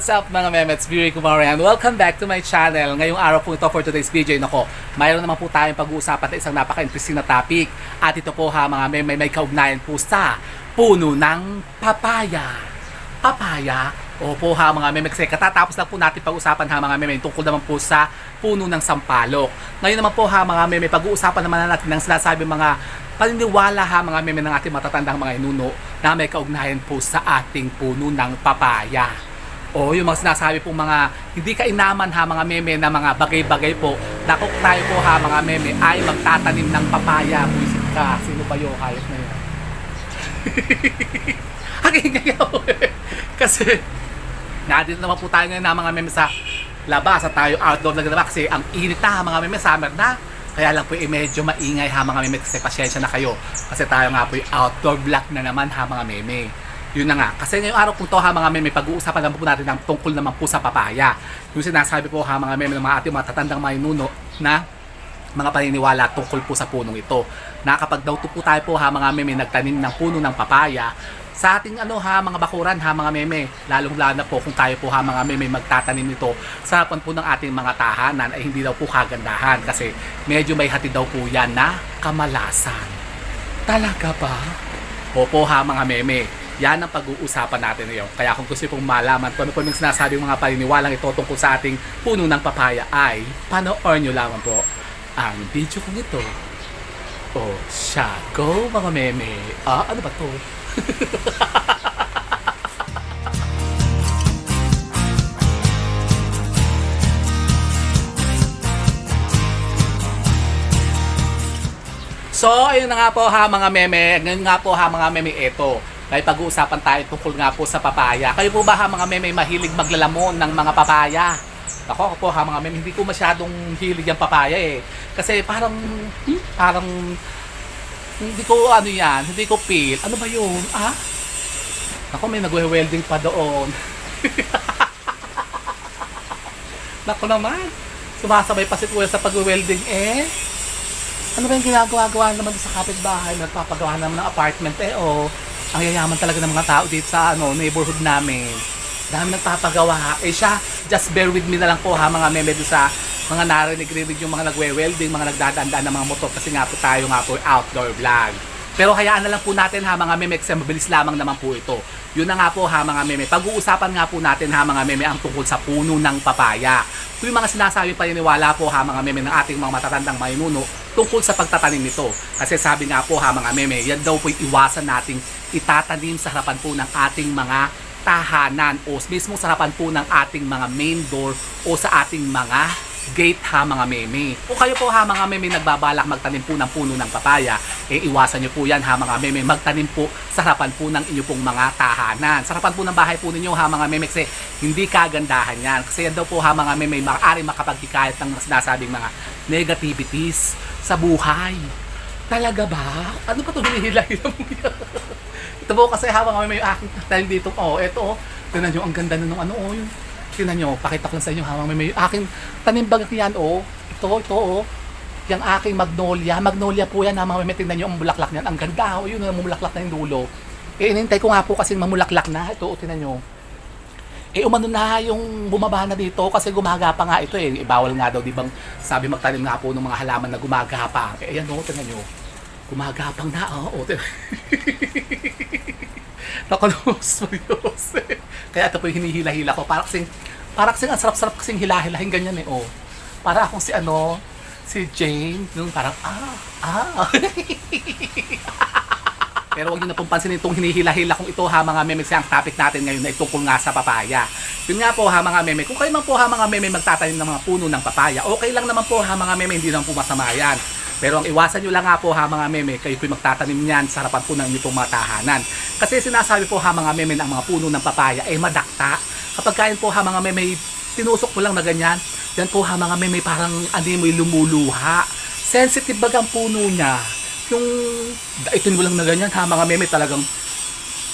what's up mga memets? Beauty Kumarian. Welcome back to my channel. Ngayong araw po ito for today's video. Nako, mayroon naman po tayong pag-uusapan na isang napaka-interesting na topic. At ito po ha mga meme, may kaugnayan po sa puno ng papaya. Papaya? Opo ha mga meme, kasi katatapos lang po natin pag-usapan ha mga meme tungkol naman po sa puno ng sampalok. Ngayon naman po ha mga meme, pag-uusapan naman natin ng sinasabi mga paniniwala ha mga meme ng ating matatandang mga inuno na may kaugnayan po sa ating puno ng papaya. O yung mga sinasabi pong mga hindi kainaman ha mga meme na mga bagay-bagay po. Nakok tayo po ha mga meme ay magtatanim ng papaya. Buisit ka. Sino ba yung hayop na yun? Aking ngayon. Kasi nandito naman po tayo ngayon na mga meme sa labas at tayo outdoor na ganawa kasi ang init na mga meme summer na. Kaya lang po eh, medyo maingay ha mga meme kasi pasyensya na kayo. Kasi tayo nga po yung outdoor vlog na naman ha mga meme. Yun na nga. Kasi ngayong araw po to ha mga meme, pag-uusapan naman po natin ng tungkol naman po sa papaya. Yung sinasabi po ha mga meme ng mga ating mga tatandang na mga paniniwala tungkol po sa punong ito. Na kapag daw po tayo po ha mga meme nagtanim ng puno ng papaya, sa ating ano ha mga bakuran ha mga meme, lalong lalo na po kung tayo po ha mga meme magtatanim nito sa harapan po ng ating mga tahanan ay hindi daw po kagandahan kasi medyo may hatid daw po yan na kamalasan. Talaga ba? Opo ha mga meme, yan ang pag-uusapan natin ngayon. Kaya kung gusto pong malaman kung ano po yung sinasabi ng mga paniniwalang ito tungkol sa ating puno ng papaya ay panoorin nyo lamang po ang video kong ito. O, siya, go mga meme. Ah, ano ba to? So, ayun na nga po ha mga meme. Ngayon nga po ha mga meme ito. May pag-uusapan tayo tungkol nga po sa papaya. Kayo po ba ha mga meme mahilig maglalamon ng mga papaya? Ako, ako po ha mga meme, hindi ko masyadong hilig yung papaya eh. Kasi parang, hmm, parang, hindi ko ano yan, hindi ko feel. Ano ba yun? Ah? Ako, may nagwe-welding pa doon. Nako naman, sumasabay pa si Kuya sa pag-welding eh. Ano ba yung ginagawa-gawa naman sa kapitbahay? Nagpapagawa naman ng apartment eh, oh. Ang yayaman talaga ng mga tao dito sa ano, neighborhood namin. Dami nagpapagawa. Eh siya, just bear with me na lang po ha, mga meme sa mga narinig-rinig yung mga nagwe-welding, mga nagdadaan ng mga motor kasi nga po tayo nga po outdoor vlog. Pero hayaan na lang po natin ha mga meme kasi mabilis lamang naman po ito. Yun na nga po ha mga meme. Pag-uusapan nga po natin ha mga meme ang tungkol sa puno ng papaya. Ito yung mga sinasabi paniniwala po ha mga meme ng ating mga matatandang maynuno tungkol sa pagtatanim nito. Kasi sabi nga po ha mga meme, yan daw po iwasan nating itatanim sa harapan po ng ating mga tahanan o mismo sa harapan po ng ating mga main door o sa ating mga gate ha mga meme. Kung kayo po ha mga meme nagbabalak magtanim po ng puno ng papaya, eh iwasan nyo po yan ha mga meme magtanim po sa harapan po ng inyo pong mga tahanan. Sa harapan po ng bahay po ninyo ha mga meme kasi hindi kagandahan yan. Kasi yan daw po ha mga meme maaari makapagkikayat ng sinasabing mga negativities sa buhay. Talaga ba? Ano ba ito hinihila-hila mo ito po kasi ha mga meme aking tanim dito. Oh, eto oh. Tignan nyo ang ganda na nung ano oh yun. Tingnan nyo, pakita ko lang sa inyo hawang may, may aking tanimbag yan, oh. Ito, ito, oh. Yung aking magnolia. Magnolia po yan, ha, mga may tingnan nyo ang bulaklak niyan. Ang ganda, oh. Yun, ang mumulaklak na yung dulo. Eh, inintay ko nga po kasi mamulaklak na. Ito, oh, tingnan nyo. Eh, umano na yung bumaba na dito kasi gumagapa nga ito eh. bawal nga daw, di bang sabi magtanim nga po ng mga halaman na gumagapa. Eh, ayan, oh, tingnan nyo. Gumagapang na, oh. oh Nakalus mo Kaya ito po yung hinihila-hila ko. Para kasing, para kasing ang sarap-sarap kasing hila-hilahin ganyan eh, oh. Para akong si ano, si Jane, yung parang, ah, ah. Pero huwag niyo na pong pansinin itong hinihila-hila kung ito ha mga meme kasi ang topic natin ngayon na itungkol nga sa papaya. Yun nga po ha mga meme, kung kayo man po ha mga meme magtatanim ng mga puno ng papaya, okay lang naman po ha mga meme, hindi naman po masama yan. Pero ang iwasan nyo lang nga po ha mga meme, kayo po'y magtatanim niyan sa harapan po ng inyong mga tahanan. Kasi sinasabi po ha mga meme ng mga puno ng papaya ay madakta. Kapag kain po ha mga meme, tinusok mo lang na ganyan, yan po ha mga meme parang ano mo'y lumuluha. Sensitive bagang puno niya. Yung ito mo lang na ganyan ha mga meme talagang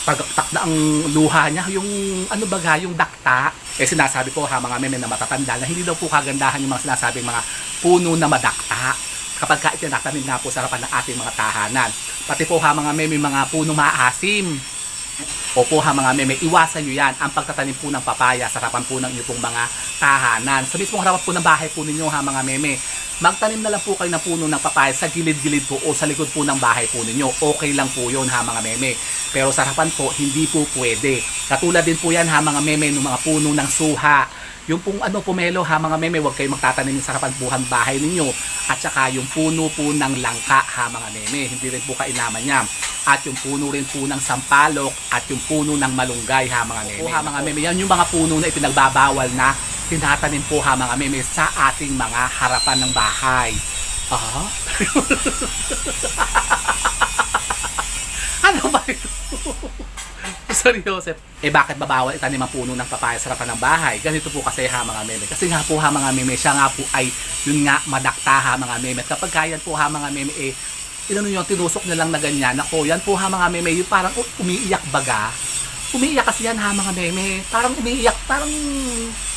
pagtak na ang luha niya, yung ano baga, yung dakta, eh sinasabi po ha mga meme na matatanda na hindi daw po kagandahan yung mga sinasabing mga puno na madakta kapag ka itinatanim nga po sa harapan ng ating mga tahanan. Pati po ha mga meme, mga puno maasim. Opo ha mga meme, iwasan nyo yan ang pagtatanim po ng papaya sa harapan po ng inyong mga tahanan. Sa mismong harapan po ng bahay po ninyo ha mga meme, magtanim na lang po kayo ng puno ng papaya sa gilid-gilid po o sa likod po ng bahay po ninyo. Okay lang po yun ha mga meme. Pero sa harapan po, hindi po pwede. Katulad din po yan ha mga meme ng mga puno ng suha. Yung pong ano pomelo ha mga meme, huwag kayong magtatanim sa ng bahay ninyo. At saka yung puno po ng langka ha mga meme, hindi rin po kailaman yan. At yung puno rin po ng sampalok at yung puno ng malunggay ha mga meme. ha mga meme, yan yung mga puno na ipinagbabawal na tinatanim po ha mga meme sa ating mga harapan ng bahay. Ah? ano ba ito? Sorry, Joseph. Eh bakit babawal itanim ang puno ng papaya sa harapan ng bahay? Ganito po kasi ha mga meme. Kasi nga po ha mga meme, siya nga po ay yun nga madakta ha mga meme. At kapag kaya po ha mga meme eh inano yun, tinusok na lang na ganyan. Ako, yan po ha mga meme, yung parang umiiyak baga. Umiiyak kasi yan ha mga meme. Parang umiiyak, parang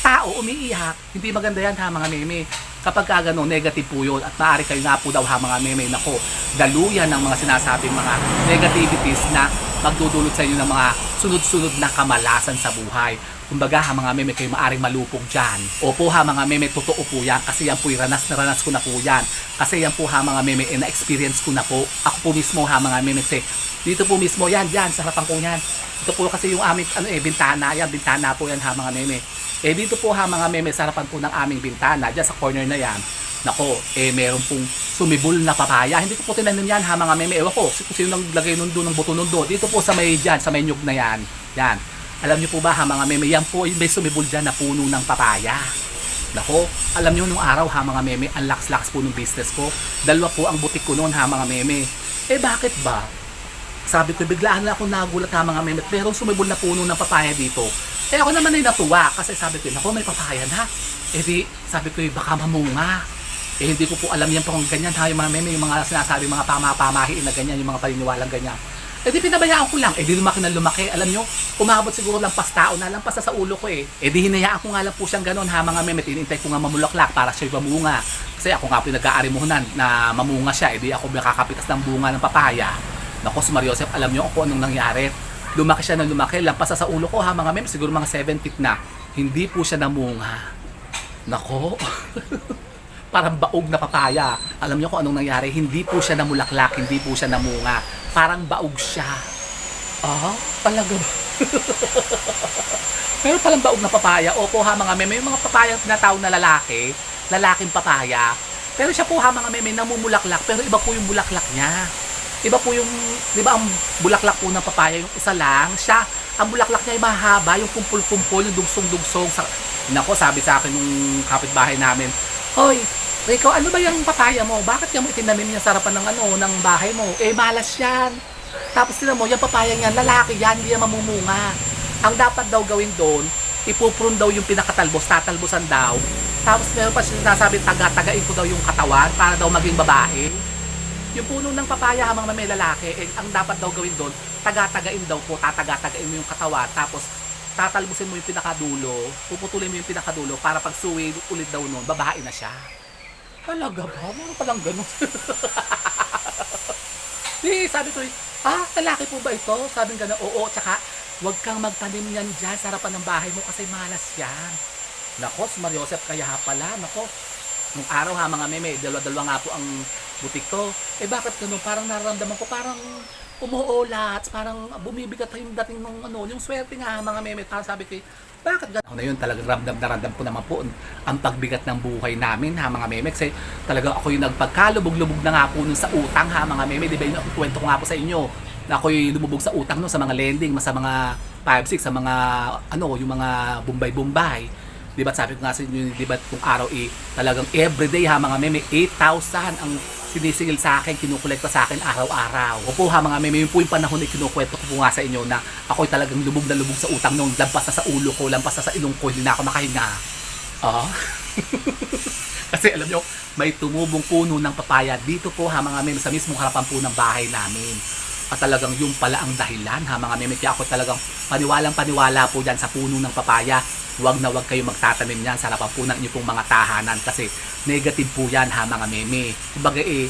tao umiiyak. Hindi maganda yan ha mga meme. Kapag ka negative po yun. At maaari kayo nga po daw ha mga meme. Nako, daluyan ng mga sinasabing mga negativities na magdudulot sa inyo ng mga sunod-sunod na kamalasan sa buhay. Kumbaga ha mga meme kayo maaring malupog dyan. Opo ha mga meme, totoo po yan. Kasi yan po ranas na ranas ko na po yan. Kasi yan po ha mga meme, eh, na-experience ko na po. Ako po mismo ha mga meme, kasi dito po mismo yan, dyan, sa harapan ko yan. Ito po kasi yung aming ano, eh, bintana, yan, bintana po yan ha mga meme. Eh dito po ha mga meme, sa harapan po ng aming bintana, dyan sa corner na yan. Nako, eh meron pong sumibol na papaya. Hindi ko po tinanim yan ha mga meme. Ewan ko, kung sino nang lagay nun doon ng buto nun doon. Dito po sa may dyan, sa may nyug na yan. Yan. Alam niyo po ba ha mga meme, yan po may sumibol dyan na puno ng papaya. Nako, alam niyo nung araw ha mga meme, ang laks-laks po ng business ko. Dalawa po ang butik ko noon ha mga meme. Eh bakit ba? Sabi ko, biglaan na ako nagulat ha mga meme. Pero sumibol na puno ng papaya dito. Eh ako naman ay natuwa kasi sabi ko, nako may papaya na. Eh di, sabi ko, eh, baka mamunga. Eh hindi ko po alam yan pang ganyan ha, yung mga meme, yung mga sinasabi, mga pamapamahiin na ganyan, yung mga paniniwalang ganyan. Eh di pinabayaan ko lang, eh di lumaki na lumaki. Alam nyo, umabot siguro lampas tao na, lampas na sa ulo ko eh. Eh di hinayaan ko nga lang po siyang ganun ha mga meme, tinintay ko nga mamulaklak para siya'y mamunga. Kasi ako nga po yung nag-aarimunan na mamunga siya, eh di ako nakakapitas ng bunga ng papaya. Naku, si Mario Joseph, alam nyo kung anong nangyari. Lumaki siya na lumaki, lampas na sa ulo ko ha mga meme, siguro mga 7 feet na. Hindi po siya namunga. Nako. parang baog na papaya. Alam niyo kung anong nangyari? Hindi po siya namulaklak, hindi po siya namunga. Parang baog siya. Ah, talaga ba? Pero palang baog na papaya. Opo ha mga meme, yung mga papaya na tinatawag na lalaki, lalaking papaya. Pero siya po ha mga meme, namumulaklak, pero iba po yung bulaklak niya. Iba po yung, di ba ang bulaklak po ng papaya, yung isa lang, siya, ang bulaklak niya ay mahaba, yung kumpul-kumpul, yung dugsong-dugsong. Sa, nako, sabi sa akin nung kapitbahay namin, Hoy, Rico, ano ba yung papaya mo? Bakit yung itinanim niya sa harapan ng ano, ng bahay mo? Eh, malas yan. Tapos tinan mo, yung papaya niyan, lalaki yan, hindi yan mamumunga. Ang dapat daw gawin doon, ipuprun daw yung pinakatalbos, tatalbosan daw. Tapos meron pa sinasabi, taga-tagain ko daw yung katawan para daw maging babae. Yung puno ng papaya hamang may lalaki, eh, ang dapat daw gawin doon, taga-tagain daw po, tataga-tagain mo yung katawan, tapos tatalbusin mo yung pinakadulo, puputulin mo yung pinakadulo para pag suwi ulit daw noon, babae na siya. Talaga ba? Meron palang ganun. Di, sabi ko, ah, lalaki po ba ito? Sabi nga oo, tsaka, huwag kang magtanim yan dyan sa harapan ng bahay mo kasi malas yan. Nako, si Mario Joseph, kaya pala, nako, nung araw ha mga meme, dalawa-dalawa nga po ang butik ko. Eh bakit ganun? Parang nararamdaman ko, parang umuulat, parang bumibigat yung dating ng ano, yung swerte nga mga meme. Parang sabi ko, bakit ganun? Na yun talagang ramdam na ramdam ko naman po ang pagbigat ng buhay namin ha mga meme. Kasi talaga ako yung nagpagkalubog-lubog na nga po nun sa utang ha mga meme. Di ba yung kwento ko nga po sa inyo na ako'y lumubog sa utang no, sa mga lending, sa mga 5-6, sa mga ano, yung mga bumbay-bumbay. Di ba sabi ko nga sa inyo, di ba kung araw eh, talagang everyday ha mga meme, 8,000 ang sinisigil sa akin, kinukolekta sa akin araw-araw. Opo ha mga meme, yun po yung panahon na kinukwento ko po nga sa inyo na ako'y talagang lubog na lubog sa utang nung lampas na sa ulo ko, lampas na sa ilong ko, hindi na ako makahinga. Ah. Kasi alam nyo, may tumubong puno ng papaya dito po ha mga meme sa mismong harapan po ng bahay namin. At talagang yung pala ang dahilan ha mga meme. Kaya ako talagang paniwalang paniwala po dyan sa puno ng papaya. Huwag na huwag kayo magtatanim yan sa ng inyong pong mga tahanan kasi negative po yan ha mga meme. Kumbaga eh,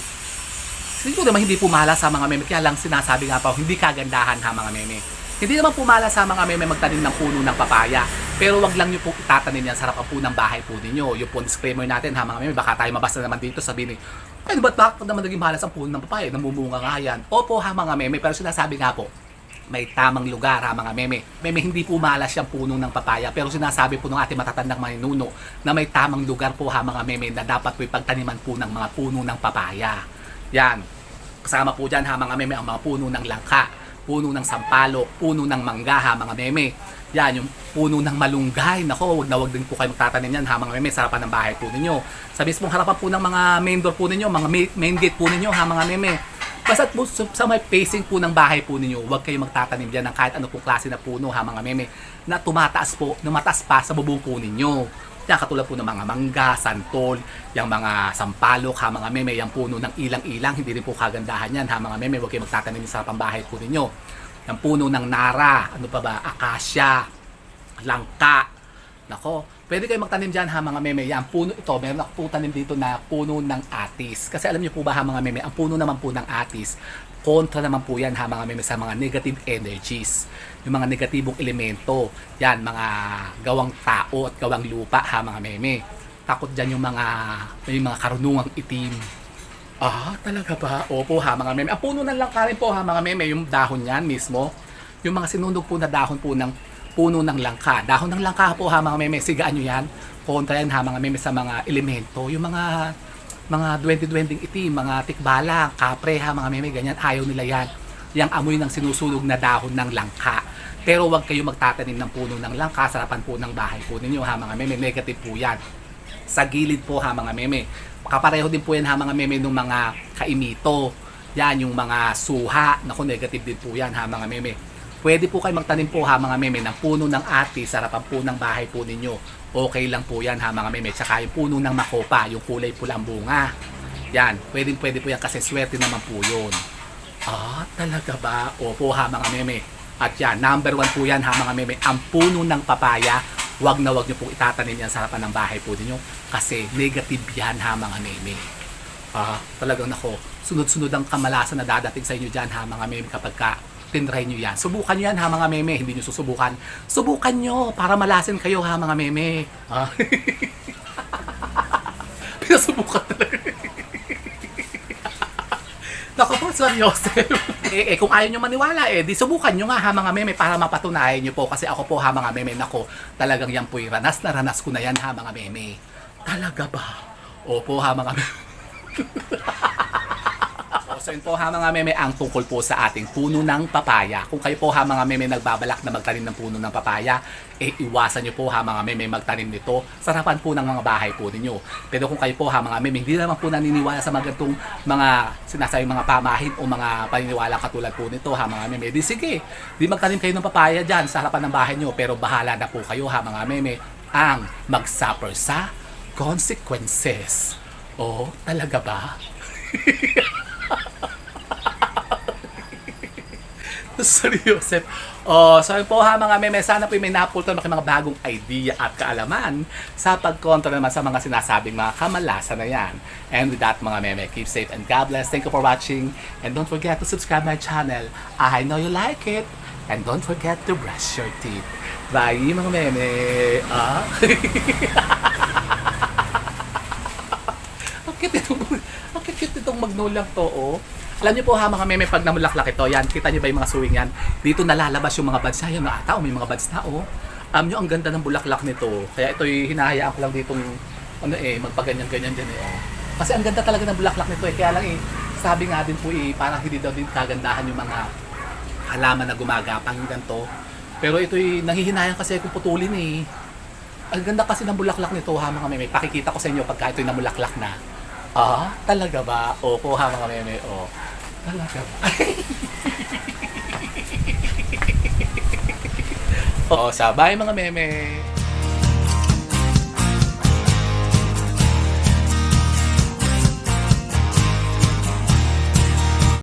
siguro naman hindi po mahala sa mga meme. Kaya lang sinasabi nga pa, hindi kagandahan ha mga meme. Hindi naman pumala sa mga meme magtanim ng puno ng papaya. Pero wag lang nyo po itatanim yan sa harapan po ng bahay po ninyo. Yung po disclaimer natin ha mga meme, baka tayo mabasa naman dito sabihin ni, ay ba't bakit naman naging malas ang puno ng papaya? Namumunga nga yan. Opo ha mga meme, pero sinasabi nga po, may tamang lugar ha mga meme. Meme hindi po malas yung puno ng papaya pero sinasabi po ng ating matatandang maninuno na may tamang lugar po ha mga meme na dapat po ipagtaniman po ng mga puno ng papaya. Yan. Kasama po dyan ha mga meme ang mga puno ng langka, puno ng sampalok, puno ng mangga ha mga meme. Yan, yung puno ng malunggay. Nako, wag na wag din po kayo magtatanim yan ha mga meme sa harapan ng bahay po ninyo. Sa mismong harapan po ng mga main door po ninyo, mga ma- main gate po ninyo ha mga meme. Basta po sa may facing po ng bahay po ninyo, huwag kayo magtatanim dyan ng kahit ano pong klase na puno ha mga meme na tumataas po, na mataas pa sa bubong po ninyo. Yan katulad po ng mga mangga, santol, yung mga sampalok ha mga meme, yung puno ng ilang-ilang, hindi rin po kagandahan yan ha mga meme, huwag kayo magtatanim sa pambahay po ninyo. Yung puno ng nara, ano pa ba, akasya, langka, Nako, pwede kayo magtanim dyan ha mga meme. Yan, puno ito. Meron ako po tanim dito na puno ng atis. Kasi alam niyo po ba ha mga meme, ang puno naman po ng atis, kontra naman po yan ha mga meme sa mga negative energies. Yung mga negatibong elemento. Yan, mga gawang tao at gawang lupa ha mga meme. Takot dyan yung mga, yung mga karunungang itim. Ah, talaga ba? Opo ha mga meme. Ang puno ng langka rin po ha mga meme, yung dahon yan mismo. Yung mga sinunog po na dahon po ng puno ng langka. Dahon ng langka po ha mga meme, sigaan nyo yan. Kontra yan ha mga meme sa mga elemento. Yung mga mga duwende-duwending itim, mga tikbala, kapre ha mga meme, ganyan. Ayaw nila yan. Yang amoy ng sinusunog na dahon ng langka. Pero wag kayo magtatanim ng puno ng langka sa harapan po ng bahay po ninyo ha mga meme. Negative po yan. Sa gilid po ha mga meme. Kapareho din po yan ha mga meme ng mga kaimito. Yan yung mga suha. Naku, negative din po yan ha mga meme. Pwede po kayo magtanim po ha mga meme ng puno ng ati sa harapan po ng bahay po ninyo. Okay lang po yan ha mga meme. Tsaka yung puno ng makopa, yung kulay pulang bunga. Yan, pwede pwede po yan kasi swerte naman po yun. Ah, talaga ba? Opo ha mga meme. At yan, number one po yan ha mga meme. Ang puno ng papaya, wag na wag nyo pong itatanim yan sa harapan ng bahay po ninyo. Kasi negative yan ha mga meme. Ah, talagang nako, sunod-sunod ang kamalasan na dadating sa inyo dyan ha mga meme kapag ka tinry nyo yan. Subukan nyo yan ha mga meme, hindi nyo susubukan. Subukan nyo para malasin kayo ha mga meme. Ah. Pinasubukan talaga. Naku po, Sir eh, eh, kung ayaw nyo maniwala, eh, di subukan nyo nga ha mga meme para mapatunayan nyo po. Kasi ako po ha mga meme, nako, talagang yan po'y ranas na ranas ko na yan ha mga meme. Talaga ba? Opo ha mga meme. So yun po ha mga meme ang tungkol po sa ating puno ng papaya. Kung kayo po ha mga meme nagbabalak na magtanim ng puno ng papaya, eh iwasan nyo po ha mga meme magtanim nito sa harapan po ng mga bahay po ninyo. Pero kung kayo po ha mga meme hindi naman po naniniwala sa mga gantong mga sinasabing mga pamahin o mga paniniwala katulad po nito ha mga meme, di sige, di magtanim kayo ng papaya dyan sa harapan ng bahay nyo pero bahala na po kayo ha mga meme ang mag-suffer sa consequences. Oh, talaga ba? Seryoso. Oh, so yun po ha mga meme, sana po may napulto na kayo mga bagong idea at kaalaman sa pagkontra naman sa mga sinasabing mga kamalasan na yan. And with that mga meme, keep safe and God bless. Thank you for watching. And don't forget to subscribe my channel. I know you like it. And don't forget to brush your teeth. Bye mga meme. Ah. Ang cute itong, ang cute itong magnolang to, oh. Alam niyo po ha mga meme pag namulaklak ito, yan, kita niyo ba yung mga suwing yan? Dito nalalabas yung mga buds. Ayan na ata, oh, may mga buds na oh. Alam niyo ang ganda ng bulaklak nito. Kaya ito'y hinahayaan ko lang ditong ano eh, magpaganyan-ganyan din eh. Oh. Kasi ang ganda talaga ng bulaklak nito eh. Kaya lang eh, sabi nga din po eh, parang hindi daw din kagandahan yung mga halaman na gumagapang yung ganito. Pero ito'y nanghihinayang kasi kung putulin eh. Ang ganda kasi ng bulaklak nito ha mga meme. Pakikita ko sa inyo pagka ito'y namulaklak na. Ah, talaga ba? Opo ha mga meme. Oh. Talaga ba? oh, sabay mga meme.